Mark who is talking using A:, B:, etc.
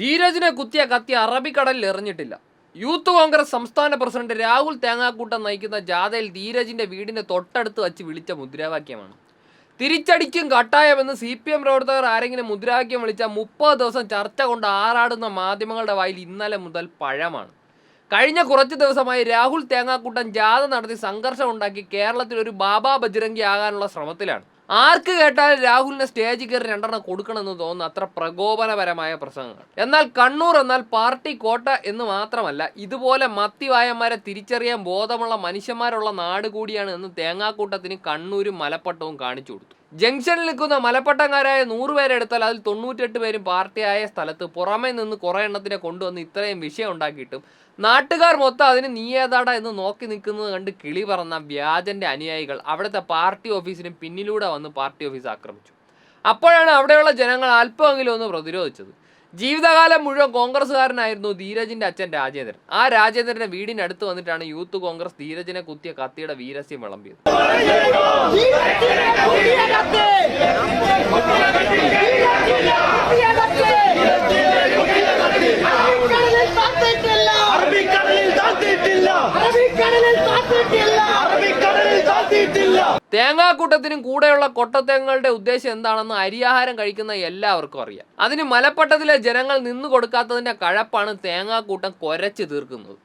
A: ധീരജിനെ കുത്തിയ കത്തി അറബിക്കടലിൽ എറിഞ്ഞിട്ടില്ല. യൂത്ത് കോൺഗ്രസ് സംസ്ഥാന പ്രസിഡന്റ് രാഹുൽ തേങ്ങാക്കൂട്ടം നയിക്കുന്ന ജാഥയിൽ ധീരജിന്റെ വീടിന്റെ തൊട്ടടുത്ത് വച്ച് വിളിച്ച മുദ്രാവാക്യമാണ്. തിരിച്ചടിക്കും കട്ടായമെന്ന് സി പി എം പ്രവർത്തകർ ആരെങ്കിലും മുദ്രാവാക്യം വിളിച്ച മുപ്പത് ദിവസം ചർച്ച കൊണ്ട് ആറാടുന്ന മാധ്യമങ്ങളുടെ വായിൽ ഇന്നലെ മുതൽ പഴമാണ്. കഴിഞ്ഞ കുറച്ച് ദിവസമായി രാഹുൽ തേങ്ങാക്കൂട്ടം ജാഥ നടത്തി സംഘർഷം ഉണ്ടാക്കി കേരളത്തിൽ ഒരു ബാബാ ബജ്രംഗി ആകാനുള്ള ശ്രമത്തിലാണ്. ആർക്ക് കേട്ടാലും രാഹുലിനെ സ്റ്റേജിൽ കയറി രണ്ടെണ്ണം കൊടുക്കണമെന്ന് തോന്നുന്ന അത്ര പ്രകോപനപരമായ പ്രസംഗങ്ങൾ. എന്നാൽ കണ്ണൂർ എന്നാൽ പാർട്ടി കോട്ട എന്ന് മാത്രമല്ല ഇതുപോലെ മത്തിവായന്മാരെ തിരിച്ചറിയാൻ ബോധമുള്ള മനുഷ്യന്മാരുള്ള നാട് കൂടിയാണ് എന്ന് തേങ്ങാക്കൂട്ടത്തിന് കണ്ണൂരും മലപ്പട്ടവും കാണിച്ചു കൊടുത്തു. ജംഗ്ഷനിൽ നിൽക്കുന്ന മലപ്പട്ടങ്ങാരായ നൂറ് പേരെ എടുത്താൽ അതിൽ തൊണ്ണൂറ്റെട്ട് പേരും പാർട്ടിയായ സ്ഥലത്ത് പുറമേ നിന്ന് കുറേ എണ്ണത്തിനെ കൊണ്ടുവന്ന് ഇത്രയും വിഷയം ഉണ്ടാക്കിയിട്ടും നാട്ടുകാർ മൊത്തം അതിന് നീ ഏതാടാ എന്ന് നോക്കി നിൽക്കുന്നത് കണ്ട് കിളി പറഞ്ഞ വ്യാജന്റെ അനുയായികൾ അവിടുത്തെ പാർട്ടി ഓഫീസിന് പിന്നിലൂടെ വന്ന് പാർട്ടി ഓഫീസ് ആക്രമിച്ചു. അപ്പോഴാണ് അവിടെയുള്ള ജനങ്ങൾ അല്പമെങ്കിലും ഒന്ന് പ്രതിരോധിച്ചത്. ജീവിതകാലം മുഴുവൻ കോൺഗ്രസ്സുകാരനായിരുന്നു ധീരജിന്റെ അച്ഛൻ രാജേന്ദ്രൻ. ആ രാജേന്ദ്രന്റെ വീടിനടുത്ത് വന്നിട്ടാണ് യൂത്ത് കോൺഗ്രസ് ധീരജിനെ കുത്തിയ കത്തിയുടെ വീരസ്യം വിളമ്പിയത്.
B: അറബിക്കടലിൽ
A: തേങ്ങാക്കൂട്ടത്തിനും കൂടെയുള്ള കൊട്ടത്തേങ്ങളുടെ ഉദ്ദേശം എന്താണെന്ന് അരിയാഹാരം കഴിക്കുന്ന എല്ലാവർക്കും അറിയാം. അതിന് മലപ്പട്ടത്തിലെ ജനങ്ങൾ നിന്നു കൊടുക്കാത്തതിന്റെ കഴപ്പാണ് തേങ്ങാക്കൂട്ടം കൊരച്ചു തീർക്കുന്നത്.